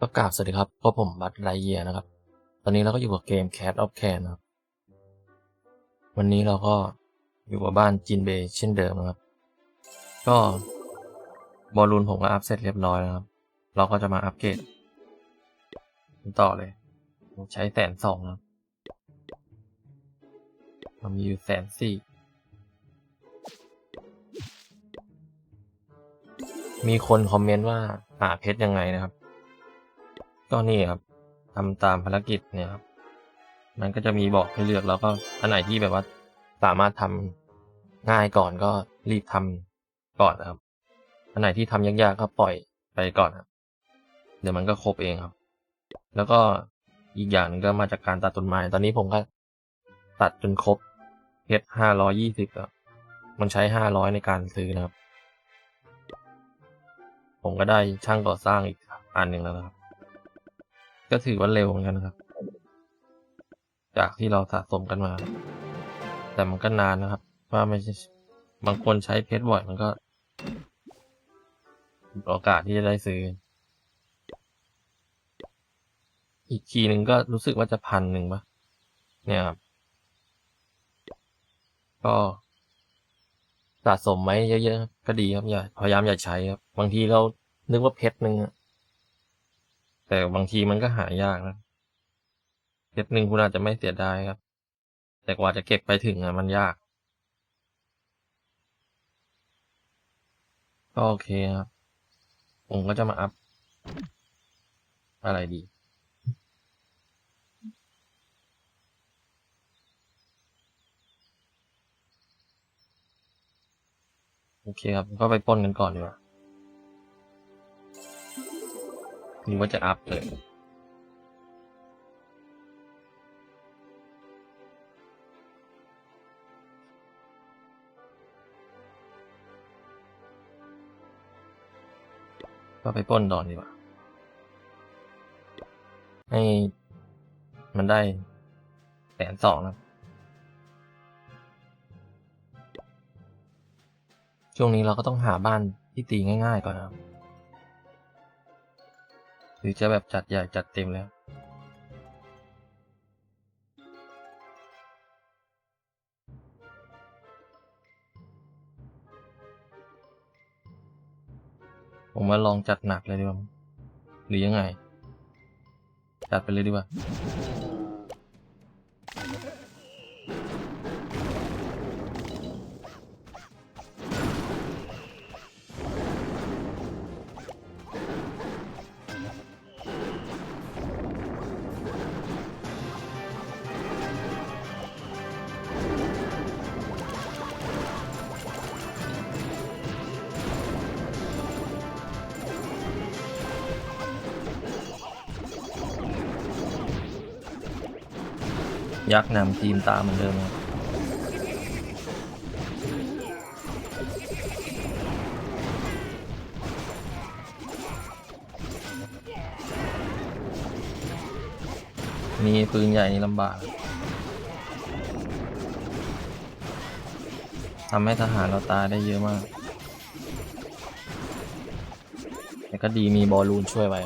ก็กราบสวัสดีครับพบผมบัตไรเยียนะครับ ตอนนี้เราก็อยู่กับเกม Cat of Can นะครับ วันนี้เราก็อยู่กับบ้านจินเบย์เช่นเดิมนะครับ ก็บอลลูนผมก็อัพเสร็จเรียบร้อยแล้วครับ เราก็จะมาอัปเกรดต่อเลยผมใช้แสนสองนะครับมีอยู่แสนสี่ มีคนคอมเมนต์ว่าหาเพชรยังไงนะครับ ก็นี่ครับทำตามภารกิจเนี่ยครับ มันก็จะมีบอกให้เลือกแล้วก็อันไหนที่แบบว่าสามารถทำง่ายก่อนก็รีบทำก่อนนะครับ อันไหนที่ทำยากๆก็ปล่อยไปก่อนครับ เดี๋ยวมันก็ครบเองครับ แล้วก็อีกอย่างหนึงก็มาจากการตัดต้นไม้ ตอนนี้ผมก็ตัดจนครบเพชรห้าร้อยี่สิบครับ มันใช้ห้าร้อยในการซื้อนะครับ ผมก็ได้ช่างก่อสร้างอีกอันหนึ่งแล้วนะครับ ก็ถือว่าเร็วเหมือนกันครับ จากที่เราสะสมกันมา แต่มันก็นานนะครับ ว่าไม่ใช่บางคนใช้เพชรบ่อยมันก็โอกาสที่จะได้ซื้อ อีกทีหนึ่งก็รู้สึกว่าจะพันหนึ่งปะเนี่ยครับ ก็สะสมไหมเยอะๆก็ดีครับอย่าพยายามอย่าใช้ครับ บางทีเรานึกว่าเพชรหนึ่งอะ แต่บางทีมันก็หายากนะเพชรหนึ่งคุณอาจจะไม่เสียดายครับ แต่กว่าจะเก็บไปถึงอะมันยาก ก็โอเคครับ ผมก็จะมาอัพ อะไรดีโอเคครับ ก็ไปป้นกันก่อนดีกว่า หรือว่าจะอัพเลยก็ไปป้นต่อดีกว่า ให้มันได้แสนสองนะช่วงนี้เราก็ต้องหาบ้านที่ตีง่ายๆก่อนครับ หรือจะแบบจัดใหญ่จัดเต็มแล้ว ผมว่าลองจัดหนักเลยดีกว่าหรือยังไง จัดไปเลยดีกว่า ยักษ์นำทีมตามเหมือนเดิมครับมีปืนใหญ่นี่ลำบากทำให้ทหารเราตายได้เยอะมาก แต่ก็ดีมีบอลลูนช่วยไว้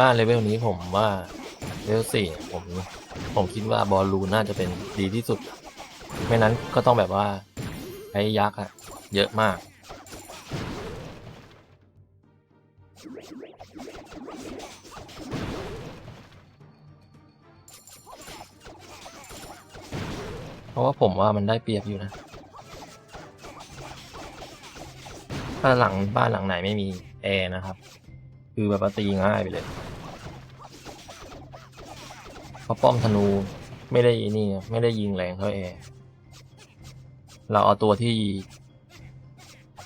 บ้านเลเวลนี้ผมว่าเลเวลสี่ผมผมคิดว่าบอลลูนน่าจะเป็นดีที่สุด ไม่นั้นก็ต้องแบบว่าใช้ยักษ์อะเยอะมาก เพราะว่าผมว่ามันได้เปรียบอยู่นะ ถ้าหลังบ้านหลังไหนไม่มีแอร์นะครับ คือแบบตีง่ายไปเลยเพราะป้อมธนูไม่ได้นี่ไม่ได้ยิงแรงเท่าแอร์เราเอาตัวที่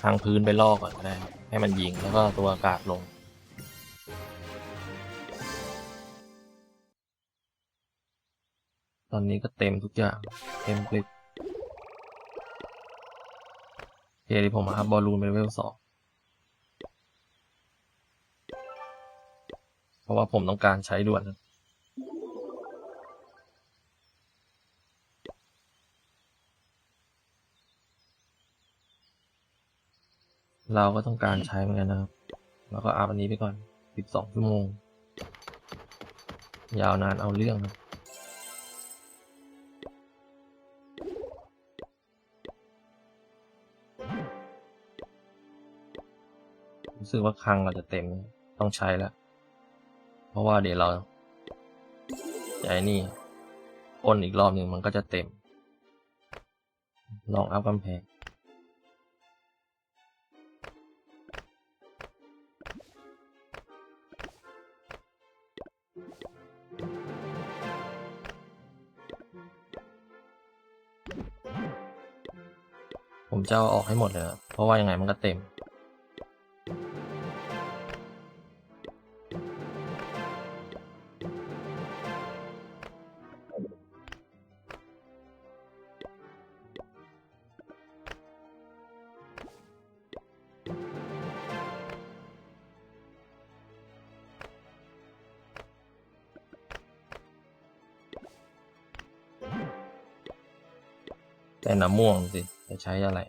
ทางพื้นไปลอกก่อนก็ได้ครับให้มันยิงแล้วก็ตัวอากาศลง ตอนนี้ก็เต็มทุกอย่าง เต็มคลิปโอเคที่ผมมาครับบอลลูนเป็นเลเวลสอง ราะว่าผมต้องการใช้ด่วน เราก็ต้องการใช้เหมือนกันนะครับ แล้วก็อัพอันนี้ไปก่อน 12 ชั่วโมง ยาวนานเอาเรื่องครับรู้สึกว่าคลังเราจะเต็มต้องใช้แล้ว ราะว่าเดี๋ยวเราจะไอ้นี่อ้นอีกรอบหนึ่งมันก็จะเต็ม ลองอัพกำแพง ผมจะเอาออกให้หมดเลย เพราะว่ายังไงมันก็เต็ม แต่น้ำม่วงสิจะใช้อะไร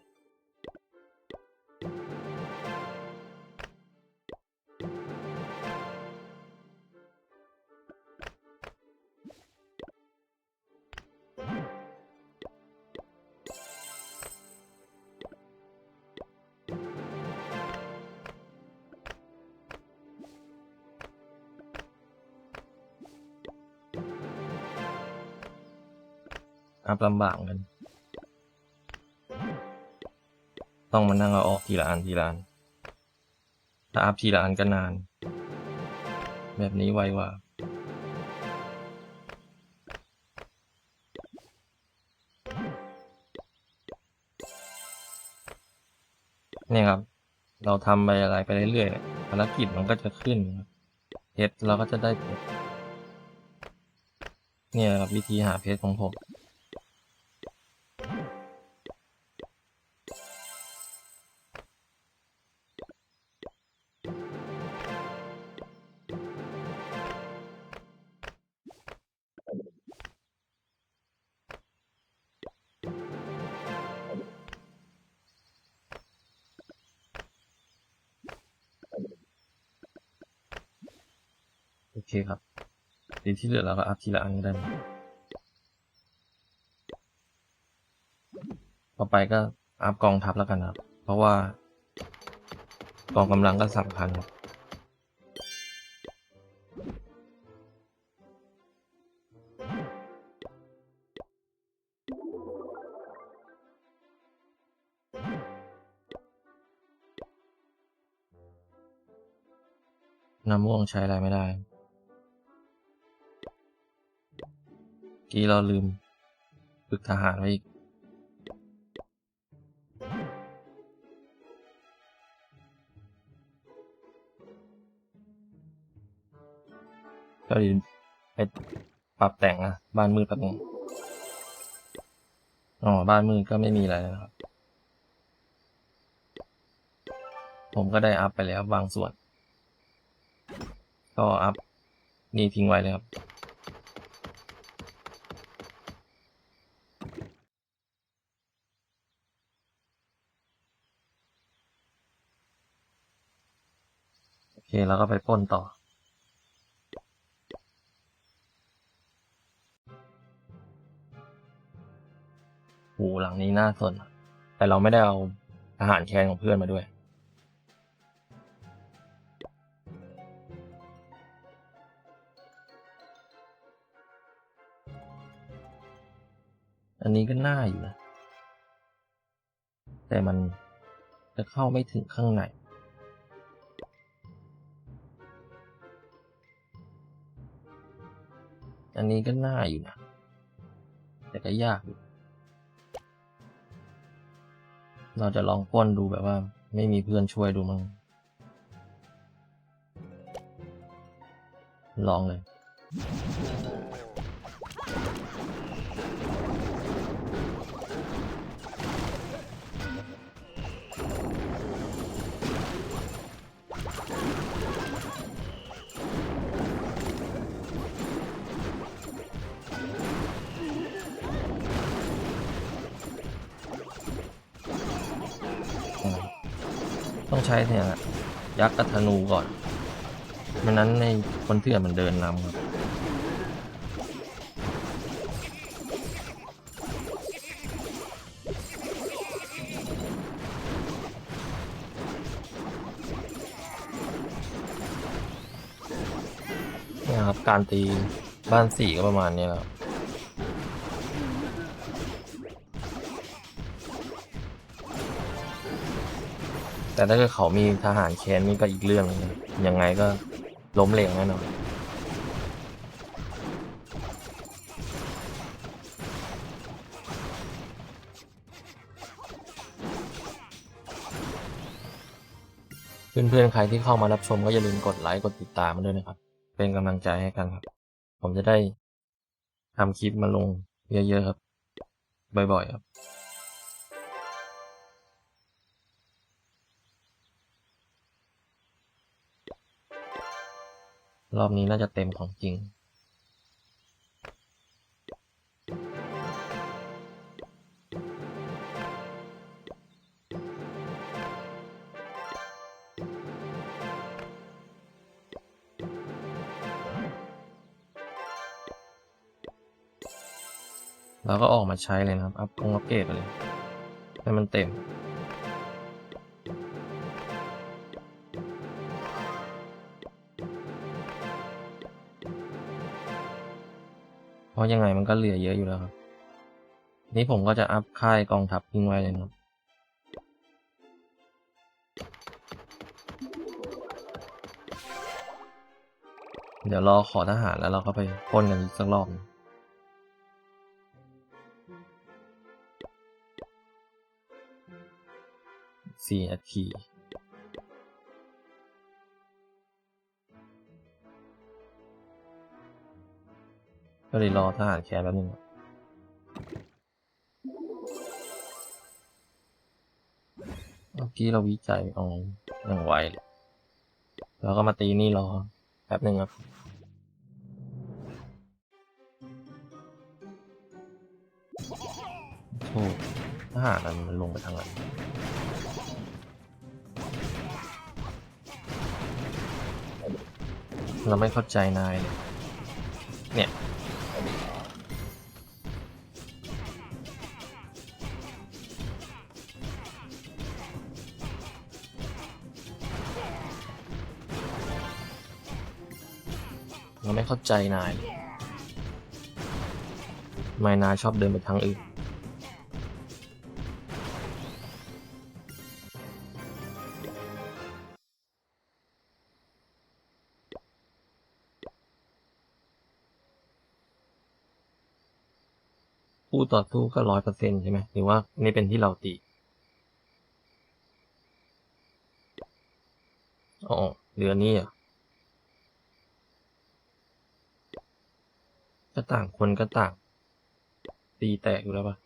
อัพลำบากกัน ต้องมานั่งเอาออกทีละอันทีละอัน ถ้าอัพทีละอันก็นาน แบบนี้ไวกว่า เนี่ยครับ เราทำไปอะไรไปเรื่อยๆภารกิจมันก็จะขึ้นเพชรเราก็จะได้เพชรเนี่ยครับวิธีหาเพชรของผม เคครับทีที่เหลือเราก็อัพทีละอันก็ได้มดต่อไปก็อัพกองทัพแล้วกันครับ เพราะว่ากองกำลังก็สำคัญครับน้ำม่วงใช้อะไรไม่ได้ กี้เราลืมฝึกทหารไว้อีก ก็ดีไปปรับแต่งอะบ้านมืดแป๊บนึงอ๋อ บ้านมืดก็ไม่มีอะไรนะครับ ผมก็ได้อัพไปแล้วบางส่วน ก็อัพนี่ทิ้งไว้เลยครับ เคแล้วก็ไปป้นต่อ โหหลังนี้น่าสน แต่เราไม่ได้เอาอาหารแคนของเพื่อนมาด้วย อันนี้ก็น่าอยู่นะ แต่มันจะเข้าไม่ถึงข้างใน อันนี้ก็น่าอยู่นะ แต่ก็ยากอยู่ เราจะลองป้นดูแบบว่า ไม่มีเพื่อนช่วยดูมั้งลองเลย ต้องใช้เนี่ยยักษ์กับธนูก่อนไม่นั้นในคนเถื่อนมันเดินนำครับเนี่ยครับการตีบ้านสี่ก็ประมาณนี้และครับ แต่ถ้าเกิดเขามีทหารแค้นนี่ก็อีกเรื่องหนึงยังไงก็ล้มเหลวแน่นอนเพื่อนๆ ใครที่เข้ามารับชมก็อย่าลืมกดไลค์ กดติดตามมาด้วยนะครับ เป็นกำลังใจให้กันครับ ผมจะได้ทำคลิปมาลงเยอะๆครับ บ่อยๆครับ รอบนี้น่าจะเต็มของจริง เราก็ออกมาใช้เลยนะครับ อัพกงอัปเกรดไปเลย ให้มันเต็ม ราะยังไงมันก็เหลือเยอะอยู่แล้วครับ นี่ผมก็จะอัพค่ายกองทัพทิ้งไว้เลยครับเดี๋ยวรอขอทหารแล้วเราก็ไปปล้นกันอีกสักรอบสี่นาที ก็เลยรอทหารแคร์แป๊บนึงครับเมื่อกี้เราวิจัยเอาอย่างไวเลยแล้วก็มาตีนี่รอแป๊บนึงครับโอ้ทหารมันลงไปทางไหนเราไม่เข้าใจนายเลยเนี่ย เข้าใจนายเลยไม่นายชอบเดินไปทางอื่นคู่ต่อสู้ก็ร้อยเปอร์เซ็นใช่ไหมหรือว่านี่เป็นที่เราตีอ๋อเหลือนี่อะ ก็ต่างคนก็ต่าง ตีแตกอยู่แล้วปะ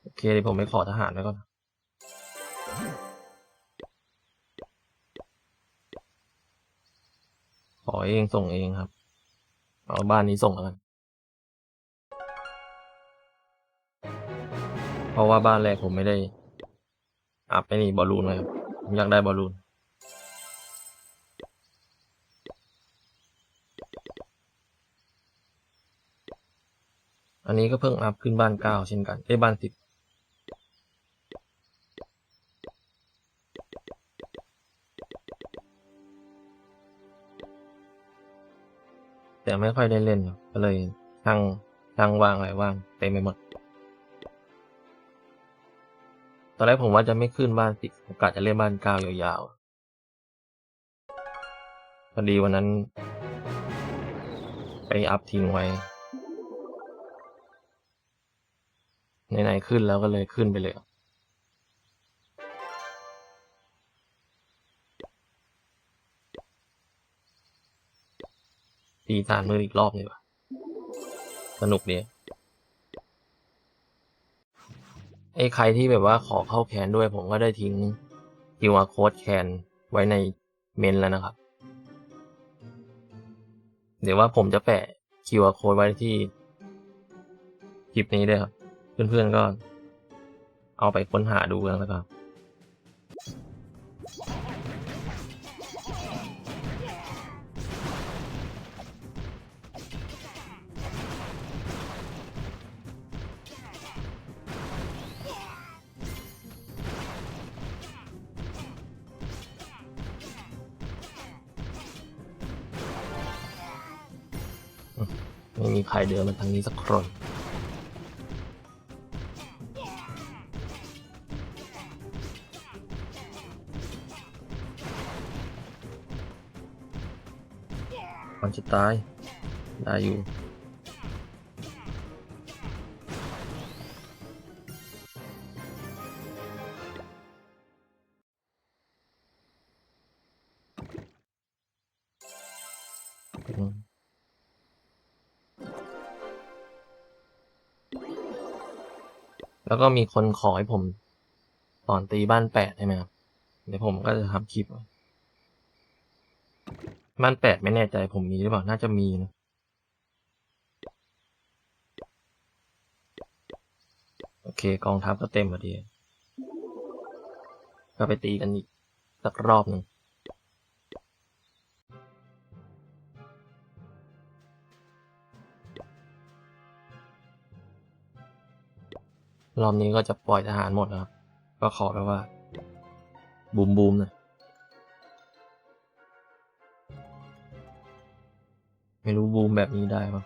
โอเคเดี๋ยวผมไปขอทหารไว้ก่อนขอเองส่งเองครับ เอาบ้านนี้ส่งแล้วกัน เพราะว่าบ้านแรกผมไม่ได้อัพไปนี่บอลลูนเลยครับผมอยากได้บอลลูน อันนี้ก็เพิ่งอัพขึ้นบ้านเก้าเช่นกันเอ้บ้านสิบแต่ไม่ค่อยได้เล่นก็เลยทั้งทั้งว่างอะไรว่างเต็มไปหมด ตอนแรกผมว่าจะไม่ขึ้นบ้านสิบโอกาสจะเล่นบ้านเก้ายาวๆพอดีวันนั้น ไปอัพทิ้งไว้ ไหนๆขึ้นแล้วก็เลยขึ้นไปเลยตีทานมืออีกรอบดีกว่าสนุกดีไอ้ใครที่แบบว่าขอเข้าแคนด้วยผมก็ได้ทิ้ง QR code แคนไว้ในเมนแล้วนะครับ เดี๋ยวว่าผมจะแปะ QR code ไว้ที่คลิปนี้ด้วยครับ เพื่อนๆก็ เอาไปค้นหาดูแล้วะครับไม่มีใครเดินมาทางนี้สักคน จะตาย ได้อยู่แล้วก็มีคนขอให้ผมสอนตีบ้านแปดใช่ไหมครับ เดี๋ยวผมก็จะทำคลิป บ้านแปดไม่แน่ใจผมมีหรือเปล่า น่าจะมีนะโอเค กองทัพก็เต็มพอดี ก็ไปตีกันอีกสักรอบหนึ่งรอบนี้ก็จะปล่อยทหารหมดนะครับ ก็ขอแบบว่า บูมบูมหนะ ไม่รู้บูมแบบนี้ได้ปะ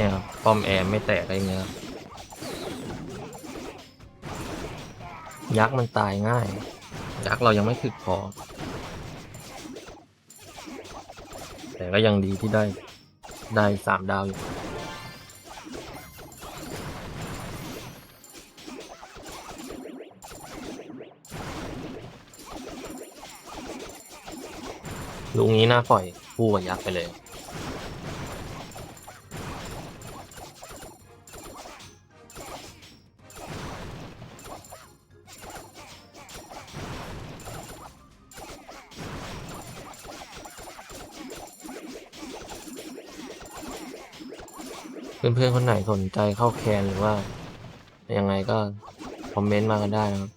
เนี่ยครับป้อมแอร์ไม่แตกอะไรเงี้ยยักษ์มันตายง่าย ยักษ์เรายังไม่ถึกพอ แต่ก็ยังดีที่ได้ได้สามดาวอยู่ลุงนี้น่าปล่อยคู่กับยักษ์ไปเลย เพื่อนๆคนไหนสนใจเข้าแคนหรือว่า ยังไงก็คอมเมนต์มากันได้นะครับ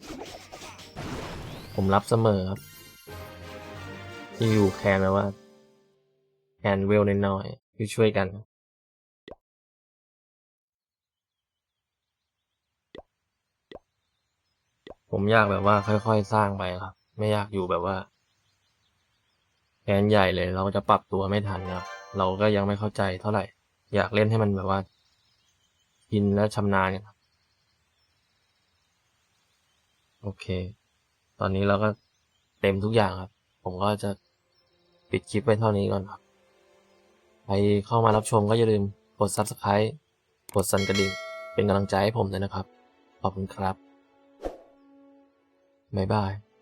ผมรับเสมอครับ ที่อยู่แคนแปลว่าแคนเวลน้อยๆคือช่วยกันผมอยากแบบว่าค่อยๆ สร้างไปครับ ไม่อยากอยู่แบบว่าแคนใหญ่เลยเราจะปรับตัวไม่ทันครับ เราก็ยังไม่เข้าใจเท่าไหร่ อยากเล่นให้มันแบบว่ากินและชำนาญครับ โอเค ตอนนี้เราก็เต็มทุกอย่างครับ ผมก็จะปิดคลิปไว้เท่านี้ก่อนครับ ใครเข้ามารับชมก็อย่าลืมกด subscribe กดสั่นกระดิ่ง เป็นกำลังใจให้ผมด้วยนะครับ ขอบคุณครับ บ๊ายบาย